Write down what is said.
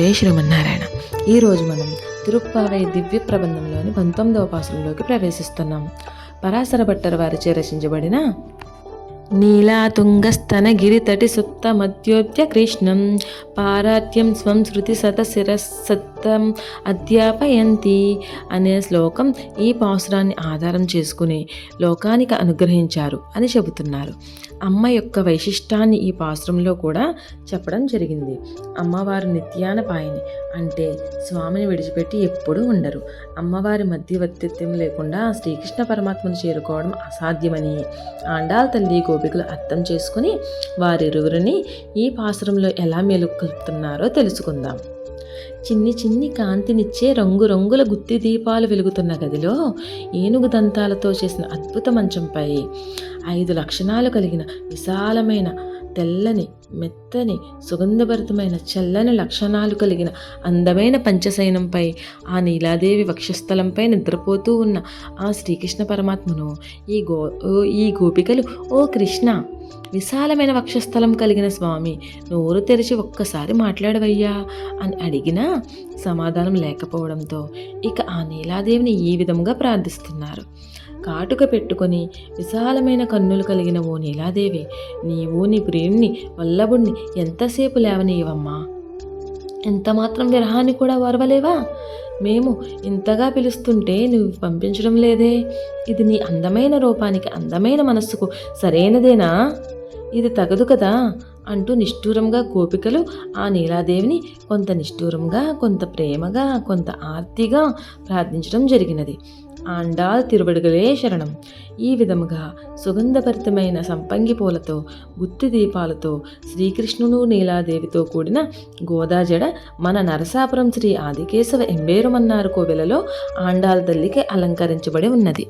జయ శ్రీమన్నారాయణ ఈరోజు మనం తిరుప్పావై దివ్య ప్రబంధంలోని పంతొమ్మిదవ పాసులలోకి ప్రవేశిస్తున్నాం. పరాశర భట్టర్ వారిచే రచించబడిన నీలాతుంగస్తన గిరితటి సుత్త మధ్యోద్య కృష్ణం పారాత్యం స్వం శృతి సత శిరసత్తం అధ్యాపయంతి అనే శ్లోకం ఈ పాసురాన్ని ఆధారం చేసుకుని లోకానికి అనుగ్రహించారు అని చెబుతున్నారు. అమ్మ యొక్క వైశిష్టాన్ని ఈ పాసురంలో కూడా చెప్పడం జరిగింది. అమ్మవారు నిత్యాన పాయని అంటే స్వామిని విడిచిపెట్టి ఎప్పుడూ ఉండరు. అమ్మవారి మధ్యవర్తిత్వం లేకుండా శ్రీకృష్ణ పరమాత్మను చేరుకోవడం అసాధ్యమని ఆండాల్ తల్లి గోపికలు అర్థం చేసుకుని వారిరువురిని ఈ పాశ్రంలో ఎలా మేలుకొల్పుతున్నారో తెలుసుకుందాం. చిన్ని చిన్ని కాంతినిచ్చే రంగురంగుల గుత్తి దీపాలు వెలుగుతున్న గదిలో ఏనుగు దంతాలతో చేసిన అద్భుత మంచంపై ఐదు లక్షణాలు కలిగిన విశాలమైన తెల్లని మెత్తని సుగంధభరితమైన చల్లని లక్షణాలు కలిగిన అందమైన పంచశయనంపై ఆ నీలాదేవి వక్షస్థలంపై నిద్రపోతూ ఉన్న ఆ శ్రీకృష్ణ పరమాత్మను ఈ గో ఓ ఈ గోపికలు ఓ కృష్ణ విశాలమైన వక్షస్థలం కలిగిన స్వామి నోరు తెరిచి ఒక్కసారి మాట్లాడవయ్యా అని అడిగినా సమాధానం లేకపోవడంతో ఇక ఆ నీలాదేవిని ఈ విధంగా ప్రార్థిస్తున్నారు. కాటుక పెట్టుకొని విశాలమైన కన్నులు కలిగిన ఓ నీలాదేవి నీవు నీ ప్రియుణ్ణి వల్లభుణ్ణి ఎంతసేపు లేవనీయవమ్మా? ఎంత మాత్రం విరహాన్ని కూడా ఓర్వలేవా మేము ఇంతగా పిలుస్తుంటే నువ్వు పంపించడం లేదే. ఇది నీ అందమైన రూపానికి అందమైన మనస్సుకు సరైనదేనా? ఇది తగదు కదా. అంటూ నిష్ఠూరంగా గోపికలు ఆ నీలాదేవిని కొంత నిష్ఠూరంగా కొంత ప్రేమగా కొంత ఆర్తిగా ప్రార్థించడం జరిగినది. ఆండాల్ తిరువడుగలే శరణం. ఈ విధముగా సుగంధభరితమైన సంపంగి పూలతో గుత్తి దీపాలతో శ్రీకృష్ణుడు నీలాదేవితో కూడిన గోదాజడ మన నరసాపురం శ్రీ ఆదికేశవ ఎంబేరుమన్నారు కోవెలలో ఆండాల తల్లికి అలంకరించబడి ఉన్నది.